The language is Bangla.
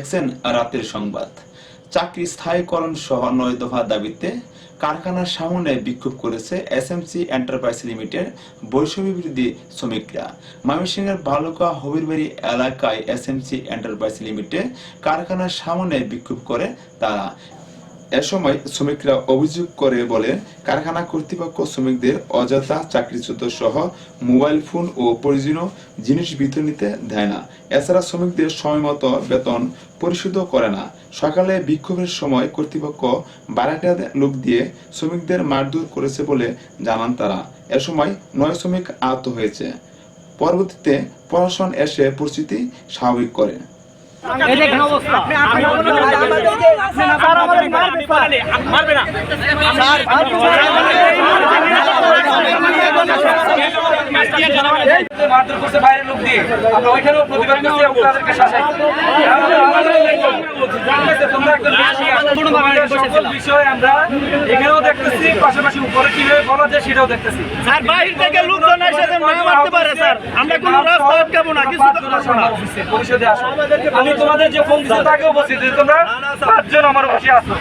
দেখছেন রাতের সংবাদ। চাকরি স্থায়ীকরণ সহ নয় দফা দাবিতে কারখানার সামনে বিক্ষোভ করেছে এসএমসি এন্টারপ্রাইজ লিমিটেড বৈষম্য বিরোধী শ্রমিকরা। ময়মনসিংহের বালুকা হবিরবাড়ি এলাকায় এসএমসি এন্টারপ্রাইজ লিমিটেড কারখানার সামনে বিক্ষোভ করে তারা। এ সময় শ্রমিকরা অভিযোগ করে বলে কারখানা কর্তৃপক্ষ শ্রমিকদের অযথা চাকরিচ্যুত সহ মোবাইল ফোন ও প্রয়োজনীয় জিনিস বিতরণ নিতে দেয় না। এছাড়া শ্রমিকদের সময়মতো বেতন পরিশোধ করে না। সকালে বিক্ষোভের সময় কর্তৃপক্ষ বারাটা লোক দিয়ে শ্রমিকদের মারধর করেছে বলে জানান তারা। এ সময় নয় শ্রমিক আহত হয়েছে। পরবর্তীতে প্রশাসন এসে পরিস্থিতি স্বাভাবিক করে। মারবে না মারধর করছে বাইরের লোক দিয়ে আমরা ওইখানেও প্রতিবাদ করছি শাসাই বিষয় আমরা এখানেও দেখতেছি পাশাপাশি উপরে কীভাবে বলা যায় সেটাও দেখতেছি লোকজন না মারতে পারে স্যার আমরা কোনো রাস্তা আটকাবো না কিছু তো করব না। পরিষদে আসো। আমি তোমাদের যে ফোন দিচ্ছি তাকেও যে তোমরা পাঁচজন আমার বসে আসো